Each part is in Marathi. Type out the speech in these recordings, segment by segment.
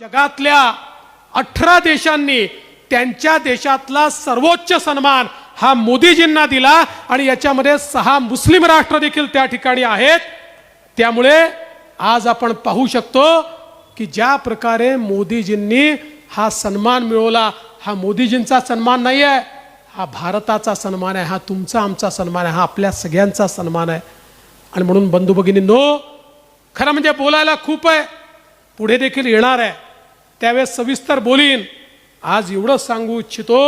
जगातल्या अठरा देशांनी त्यांच्या देशातला सर्वोच्च सन्मान हा मोदीजींना दिला आणि याच्यामध्ये सहा मुस्लिम राष्ट्र देखील त्या ठिकाणी आहेत. त्यामुळे आज आपण पाहू शकतो की ज्या प्रकारे मोदीजींनी हा सन्मान मिळवला हा मोदीजींचा सन्मान नाही आहे हा भारताचा सन्मान आहे हा तुमचा आमचा सन्मान आहे हा आपल्या सगळ्यांचा सन्मान आहे. आणि म्हणून बंधू भगिनींनो खरं म्हणजे बोलायला खूप आहे पुढे देखील येणार आहे. त्यावेळेस सविस्तर बोलीन. आज एवढंच सांगू इच्छितो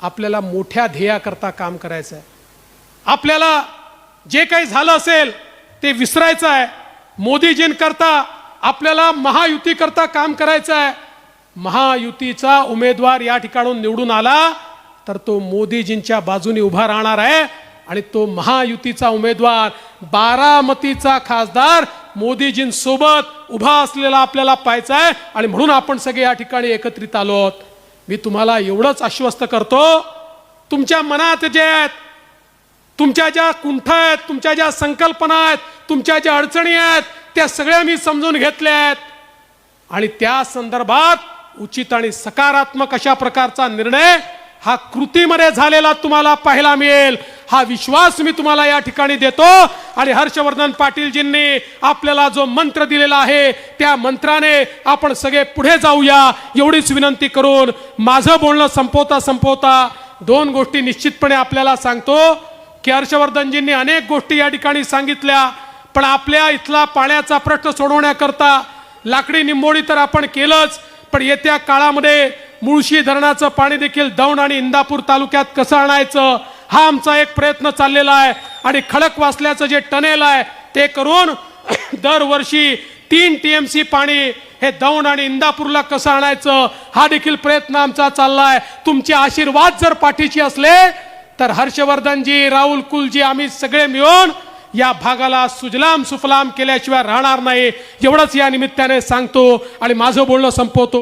आपल्याला मोठ्या ध्येयाकरता काम करायचं आहे आपल्याला जे काही झालं असेल ते विसरायचं आहे मोदीजींकरता आपल्याला महायुतीकरता काम करायचं आहे महायुतीचा उमेदवार या ठिकाणून निवडून आला तर तो मोदीजींच्या बाजूने उभा राहणार आहे. आणि तो महायुतीचा उमेदवार बारामतीचा खासदार मोदीजींसोबत उभा असलेला आपल्याला पाहायचा आहे. आणि म्हणून आपण सगळे या ठिकाणी एकत्रित आलो आहोत. मी तुम्हाला एवढंच आश्वस्त करतो तुमच्या मनात जे आहेत तुमच्या ज्या कुंठा आहेत तुमच्या ज्या संकल्पना आहेत तुमच्या ज्या अडचणी आहेत त्या सगळ्या मी समजून घेतल्या आहेत. आणि त्या संदर्भात उचित आणि सकारात्मक अशा प्रकारचा निर्णय हा कृतीमध्ये झालेला तुम्हाला पाहायला मिळेल. हा विश्वास मी तुम्हाला या ठिकाणी देतो. आणि हर्षवर्धन पाटीलजींनी आपल्याला जो मंत्र दिलेला आहे त्या मंत्राने आपण सगळे पुढे जाऊया. एवढीच विनंती करून माझं बोलणं संपवता संपवता दोन गोष्टी निश्चितपणे आपल्याला सांगतो. की हर्षवर्धनजींनी अनेक गोष्टी या ठिकाणी सांगितल्या पण आपल्या इथला पाण्याचा प्रश्न सोडवण्याकरता लाकडी निंबोळी तर आपण केलंच पण येत्या काळामध्ये मुळशी धरणाचं पाणी देखील दौंड आणि इंदापूर तालुक्यात कसं आणायचं हा आमचा एक प्रयत्न चाललेला आहे. आणि खडक वाचल्याचं जे टनेल आहे ते करून दरवर्षी तीन टी एम सी पाणी हे दौंड आणि इंदापूरला कसं आणायचं हा देखील प्रयत्न आमचा चालला आहे. तुमचे आशीर्वाद जर पाठीशी असले तर हर्षवर्धनजी राहुल कुलजी आम्ही सगळे मिळून या भागाला सुजलाम सुफलाम केल्याशिवाय राहणार नाही. एवढंच या निमित्ताने सांगतो आणि माझं बोलणं संपवतो.